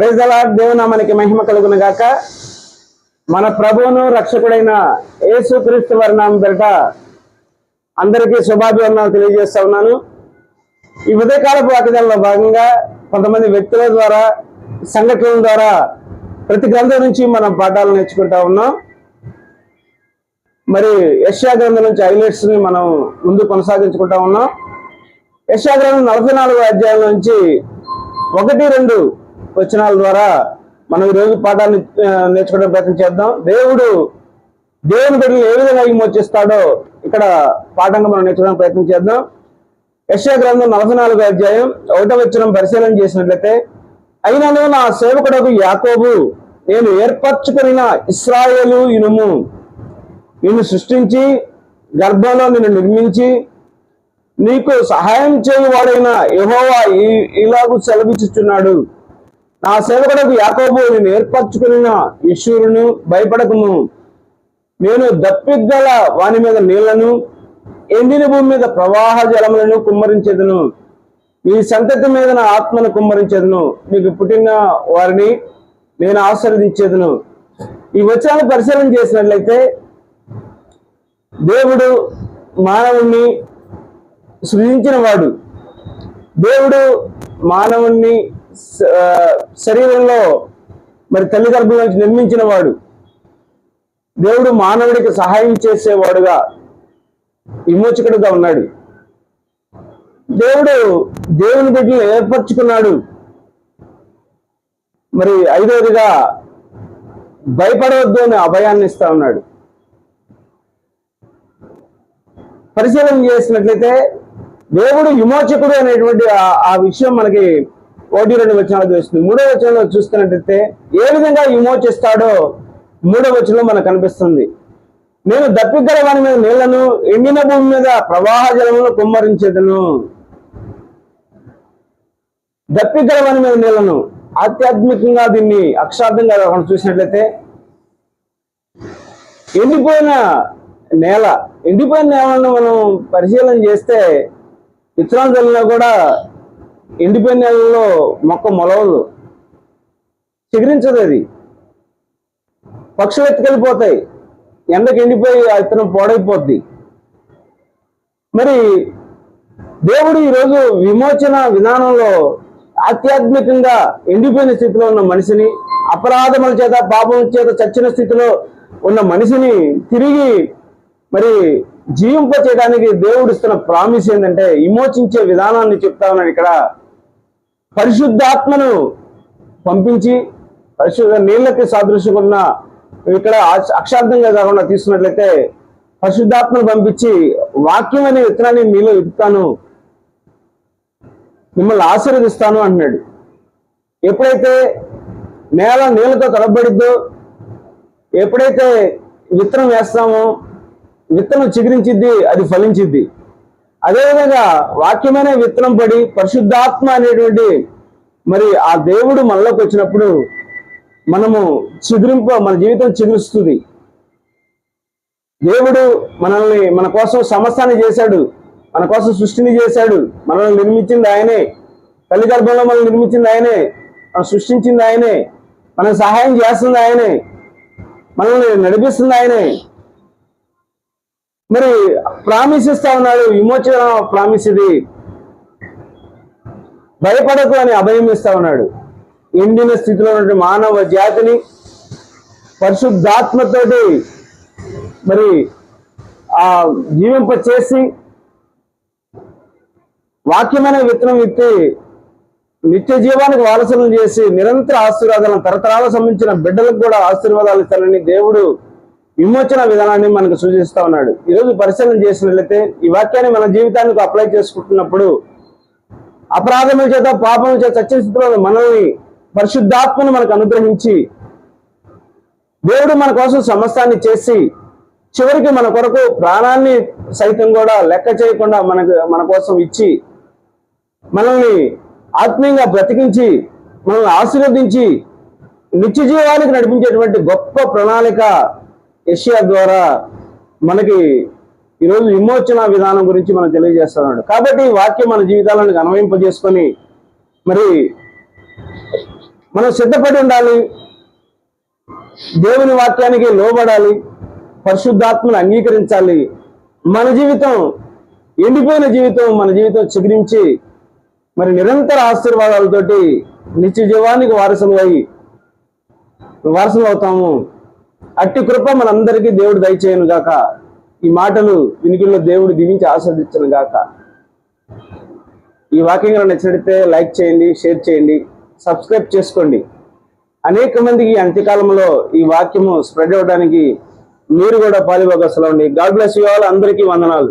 దేవుణా మనకి మహిమ కలుగును గాక మన ప్రభువును రక్షకుడైన యేసు క్రీస్తు వర్ణం పెరట అందరికీ శుభాభివందనాలు తెలియజేస్తా ఉన్నాను. ఈ ఉదయకాలపు వాక్యాలలో భాగంగా కొంతమంది వ్యక్తుల ద్వారా సంఘటనల ద్వారా ప్రతి గ్రంథం నుంచి మనం పాఠాలు నేర్చుకుంటా ఉన్నాం. మరి యశ్యా గ్రంథం నుంచి హైలైట్స్ని మనం ముందు కొనసాగించుకుంటా ఉన్నాం. యశ్యా గ్రంథం నలభై నాలుగు అధ్యాయం నుంచి ఒకటి రెండు వచనాల ద్వారా మనం ఈ రోజు పాఠాన్ని నేర్చుకోవడం ప్రయత్నం చేద్దాం. దేవుడు దేవుని బిడ్డలు ఏ విధంగా విమోచిస్తాడో ఇక్కడ పాఠంగా మనం నేర్చుకోవడానికి ప్రయత్నం చేద్దాం. యశ్యా గ్రంథం నలభై నాలుగు అధ్యాయం ఒకటో వచ్చిన పరిశీలన చేసినట్లయితే అయినను నా సేవకుడకు యాకోబు నేను ఏర్పరచుకున్న ఇస్రాయేలు ఇనుము నిన్ను సృష్టించి గర్భంలో నిన్ను నిర్మించి నీకు సహాయం చేయువాడైన యహోవా ఈ సెలవిచ్చుచున్నాడు. నా సేవకుడకు యాకోబు నేను ఏర్పరచుకున్న యశూరును భయపడకును నేను దప్పిగల వాని మీద నీళ్ళను ఎండిన భూమి మీద ప్రవాహ జలములను కుమ్మరించేదను. ఈ సంతతి మీద నా ఆత్మను కుమ్మరించేదను. నీకు పుట్టిన వారిని నేను ఆశీర్వదించేదను. ఈ వచనాన్ని పరిశీలన చేసినట్లయితే దేవుడు మానవుణ్ణి సృజించిన వాడు దేవుడు మానవుణ్ణి శరీరంలో మరి తల్లి గర్భం నుంచి నిర్మించిన వాడు దేవుడు మానవుడికి సహాయం చేసేవాడుగా విమోచకుడుగా ఉన్నాడు. దేవుడు దేవుని బిడ్డలు ఏర్పరచుకున్నాడు. మరి ఐదవదిగా భయపడవద్దు అని అభయాన్ని ఇస్తా ఉన్నాడు. పరిశీలన చేసినట్లయితే దేవుడు విమోచకుడు అనేటువంటి ఆ- ఆ విషయం మనకి ఒకటి రెండు వచనాలు చూస్తుంది మూడో వచనంలో చూస్తున్నట్లయితే ఏ విధంగా విమోచిస్తాడో మూడో వచనంలో మనకు కనిపిస్తుంది. నేను దప్పిగల వాని మీద నీళ్ళను ఎండిన భూమి మీద ప్రవాహ జలములను కుమ్మరించేదను. దప్పిగల వాని మీద నీళ్ళను ఆధ్యాత్మికంగా దీన్ని అక్షార్థంగా మనం చూసినట్లయితే ఎండిపోయిన నేల ఎండిపోయిన నేలను మనం పరిశీలన చేస్తే విత్తనాలు చల్లినా కూడా ఎండిపోయిన నేలలో మొక్క మొలవదు. చిగురించదు అది. పక్షులు ఎత్తుకెళ్ళిపోతాయి. ఎండకు ఎండిపోయి ఆ విత్తనం పాడైపోద్ది. మరి దేవుడు ఈరోజు విమోచన విధానంలో ఆధ్యాత్మికంగా ఎండిపోయిన స్థితిలో ఉన్న మనిషిని అపరాధముల చేత పాపముల చేత చచ్చిన స్థితిలో ఉన్న మనిషిని తిరిగి మరి జీవింప చేయడానికి దేవుడు ఇస్తున్న ప్రామిస్ ఏంటంటే విమోచించే విధానాన్ని చెప్తా ఉన్నాను ఇక్కడ పరిశుద్ధాత్మను పంపించి పరిశుద్ధ నీళ్ళకి సాదృశ్యకున్న ఇక్కడ అక్షార్థంగా కాకుండా తీసుకున్నట్లయితే పరిశుద్ధాత్మను పంపించి వాక్యం అనే విత్తనాన్ని మీలో ఇస్తాను మిమ్మల్ని ఆశీర్వదిస్తాను అంటున్నాడు. ఎప్పుడైతే నేల నీళ్ళతో తడబడిద్దో ఎప్పుడైతే విత్తనం వేస్తామో విత్తనం చిగురించిద్ది అది ఫలించిద్ది. అదేవిధంగా వాక్యమైన విత్తనం పడి పరిశుద్ధాత్మ అనేటువంటి మరి ఆ దేవుడు మనలోకి వచ్చినప్పుడు మనము చిగురింప మన జీవితం చిగురుస్తుంది. దేవుడు మనల్ని మన కోసం సమస్తాన్ని చేశాడు. మన కోసం సృష్టిని చేశాడు. మనల్ని నిర్మించింది ఆయనే. తల్లి గర్భంలో మనల్ని నిర్మించింది ఆయనే. మనం సృష్టించింది ఆయనే. మనం సహాయం చేస్తుంది ఆయనే. మనల్ని నడిపిస్తుంది ఆయనే. మరి ప్రామిస్ ఇస్తా ఉన్నాడు విమోచన ప్రామిస్ ఇది భయపడకు అని అభయం ఇస్తా ఉన్నాడు. ఎండిన స్థితిలో ఉన్నటువంటి మానవ జాతిని పరిశుద్ధాత్మతోటి మరి ఆ జీవింప చేసి వాక్యమైన విత్తనం ఇచ్చి నిత్య జీవానికి వారసులను చేసి నిరంతర ఆశీర్వాదాలను తరతరాలు సంబంధించిన బిడ్డలకు కూడా ఆశీర్వాదాలు ఇస్తానని దేవుడు విమోచన విధానాన్ని మనకు సూచిస్తూ ఉన్నాడు. ఈరోజు పరిశీలన చేసినట్లయితే ఈ వాక్యాన్ని మన జీవితానికి అప్లై చేసుకుంటున్నప్పుడు అపరాధముల చేత పాపముల చేత చచ్చిన స్థితిలో మనల్ని పరిశుద్ధాత్మను మనకు అనుగ్రహించి దేవుడు మన కోసం సమస్తాన్ని చేసి చివరికి మన కొరకు ప్రాణాన్ని సైతం కూడా లెక్క చేయకుండా మనకు మన కోసం ఇచ్చి మనల్ని ఆత్మీయంగా బ్రతికించి మనల్ని ఆశీర్వదించి నిత్య జీవానికి నడిపించేటువంటి గొప్ప ప్రణాళిక ఏషియా ద్వారా మనకి ఈరోజు విమోచన విధానం గురించి మనం తెలియజేస్తున్నాడు. కాబట్టి ఈ వాక్యం మన జీవితాలను అన్వయింపజేసుకొని మరి మనం సిద్ధపడి ఉండాలి. దేవుని వాక్యానికి లోబడాలి. పరిశుద్ధాత్మను అంగీకరించాలి. మన జీవితం ఎండిపోయిన జీవితం మన జీవితం చిగురించి మరి నిరంతర ఆశీర్వాదాలతోటి నిత్య జీవానికి వారసులు అయి వారసులు అవుతాము అట్టి కృప మనందరికీ దేవుడు దయచేయను గాక. ఈ మాటలు వినికిల్లో దేవుడు దీవించి ఆస్వాదించను గాక. ఈ వాక్యం కనుక నచ్చినట్లయితే లైక్ చేయండి షేర్ చేయండి సబ్స్క్రైబ్ చేసుకోండి. అనేక మందికి ఈ అంత్యకాలంలో ఈ వాక్యము స్ప్రెడ్ అవ్వడానికి మీరు కూడా పాలిభాగస్తులు ఉండి గాడ్ బ్లెస్ యూ ఆల్. అందరికీ వందనాలు.